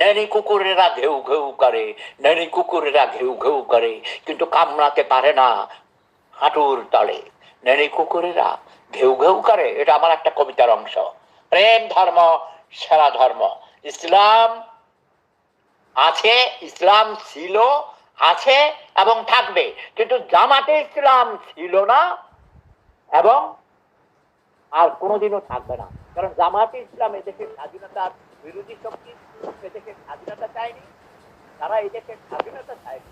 নেনি কুকুরেরা ঘেউ ঘেউ করে নেনি কুকুরেরা ঘেউ ঘেউ করে, কিন্তু কামড়াতে পারে না হাঁটুর তলে। নেনি কুকুরেরা ঘেউ ঘেউ করে, এটা আমার একটা কবিতার অংশ। প্রেম ধর্ম, সেরা ধর্ম। ইসলাম আছে, ইসলাম ছিল, আছে এবং থাকবে। কিন্তু জামাতে ইসলাম ছিল না এবং আর কোনোদিনও থাকবে না। কারণ জামাতে ইসলাম এদেশের স্বাধীনতার বিরোধী শক্তি এদেশের স্বাধীনতা চায়নি তারা এদেশের স্বাধীনতা চায়নি।